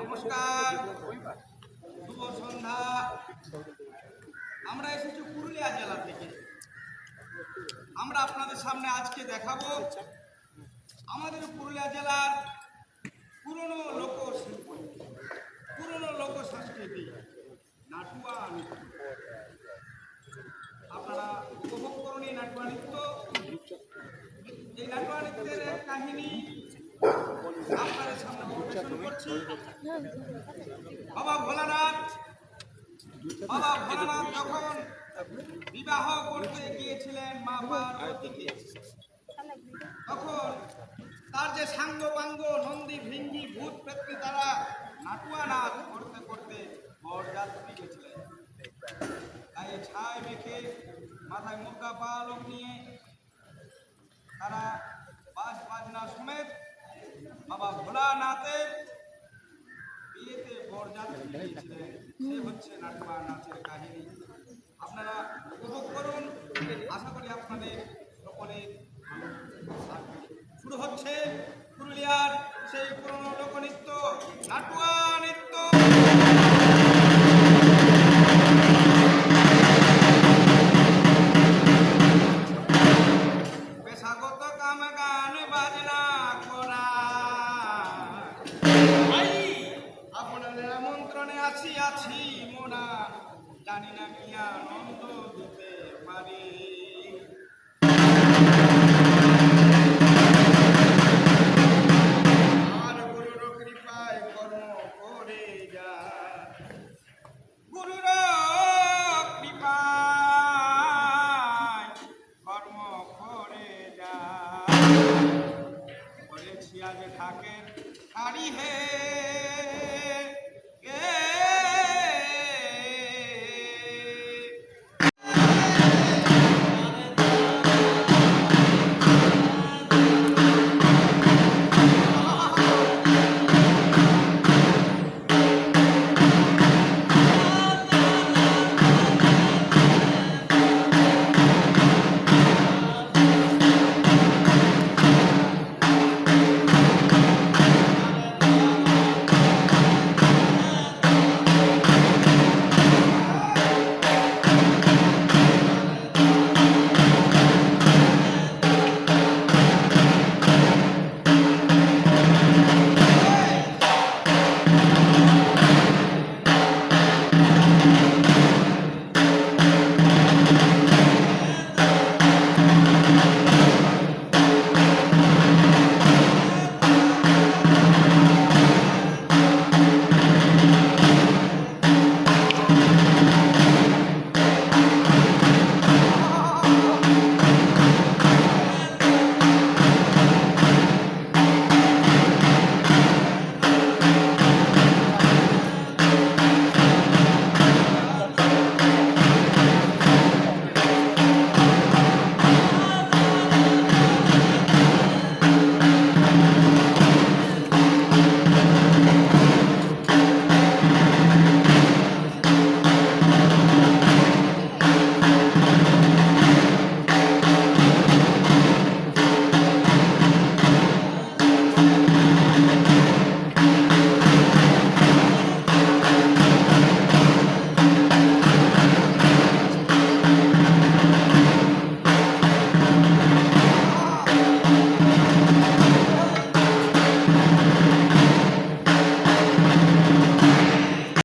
নমস্কার। শুভ সন্ধ্যা। আমরা এসেছি পুরুলিয়া জেলা থেকে। আমরা আপনাদের সামনে আজকে দেখাবো আমাদের পুরুলিয়া জেলার পুরনো লোকশিল্প পুরনো লোক সংস্কৃতি। নাটুয়া নৃত্য। আপনারা উপভোগ করুন এই নাটুয়া নৃত্য। এই নাটুয়া নৃত্যের কাহিনী বাবা ভোলানাথ বাবা ভোলানাথ যখন বিবাহ করতে গিয়েছিলেন মা পার্বতীকে তখন তার যে সাঙ্গ পাঙ্গ নন্দী, ভৃঙ্গি, ভূত প্রেত্রী তারা নাটুয়া নাচ করতে করতে বরযাত্রী গেছিলেন। তাই ছায় মেখে মাথায় মুদ্রা পালক নিয়ে তারা বাজ বাজনা সমেত বাবা ভোলানাথের বিয়েতে সে হচ্ছে নাটবা নাচের কাহিনী। আপনারা উপভোগ করুন। আশা করি আপনাদের সকলের শুরু হচ্ছে পুরুলিয়ার সেই পুরনো লোকনৃত্য নাটুয়া। আমন্ত্রণে আছি আছি, মোরা। জানি না কি আনন্দ দিতে পারি। গুরুর কৃপায় কর্ম করে যা গুরুর কর্ম করে যা বলেছি, আজ থাকেন হারি হে